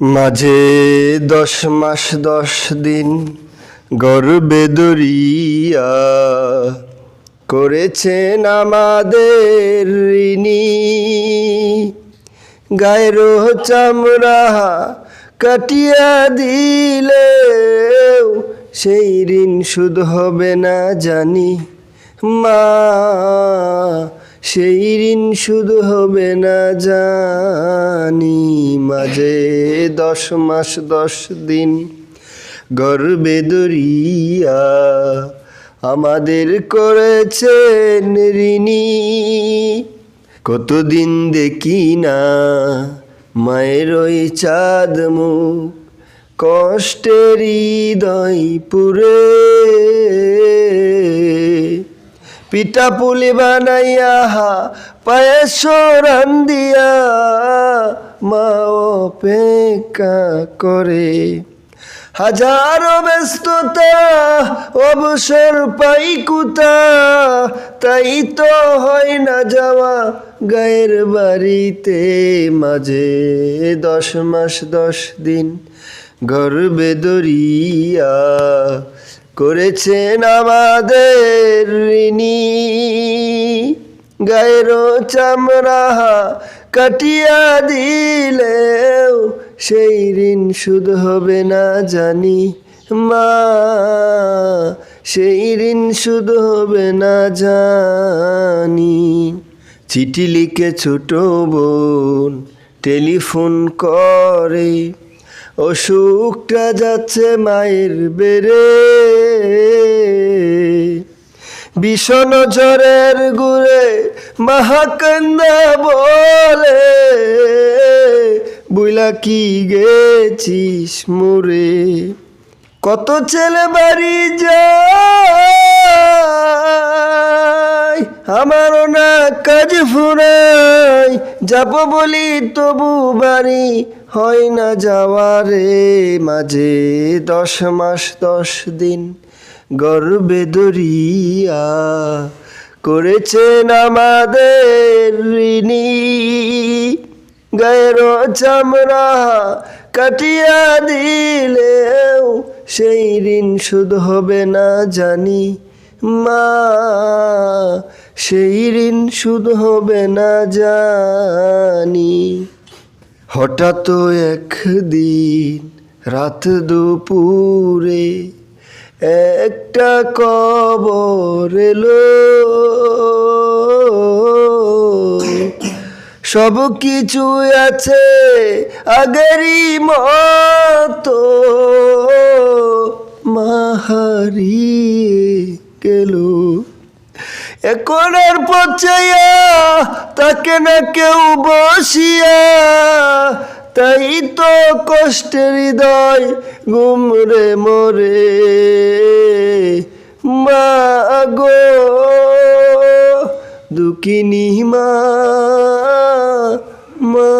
মাঝে দশ মাস দশ দিন গর্বে দরিয়া করেছেন আমাদের ঋণী। গায়ের চামড়া কাটিয়া দিলে সেই ঋণ শুধ হবে না জানি মা। সেই ঋণ শুধু হবে না জানি। মাঝে দশ মাস, দশ দিন গর্বে দরিয়া আমাদের করেছেন ঋণী। কতদিন দেখি না মায়ের ওই চাঁদ মুখ, কষ্টের হৃদয় পুরে। পিঠা পুলি বানাইয়া পায়েস রান্দিয়া মা অপেক্ষা করে। হাজারো ব্যস্ততা, অবসর পাই কুতা তাই তো হয় না যাওয়া গায়ের বাড়িতে মাঝে। দশ মাস দশ দিন গর্বে দরিয়া করেছেন আমাদের ঋণী। গায়ের চামড়া কাটিয়া দিলেও সেই ঋণ শুধ হবে না জানি মা। সেই ঋণ শুধ হবে না জানি। চিঠি লিখে ছোট বোন টেলিফোন করে। অসুখটা যাচ্ছে মায়ের বেড়ে। বিষণ ঝড়ের গুড়ে মাহাকান্দা বলে। বুইলা কি গেছিস মোরে? কত ছেলে বাড়ি যায়, আমারও না কাজ ফুরাই যাব বলি তবু বাড়ি হয় না যাওয়ারে মাঝে দশ মাস দশ দিন গর্বে দরিয়া করেছেন আমাদের ঋণী। গায়ের চামড়া কাটিয়া দিলেও সেই ঋণ শুধ হবে না জানি মা। সেই ঋণ শুধ হবে না জানি। হঠাৎ একদিন রাত দুপুরে একটা কবর এলো। সব কিছু আছে আগেরই মতো। মাহারিয়ে গেল। এখন আর পচাইয়া তাকে না কেউ বসিয়া, তাই তো কষ্টের হৃদয় গুমরে মরে। মা গো, দুঃখিনী মা মা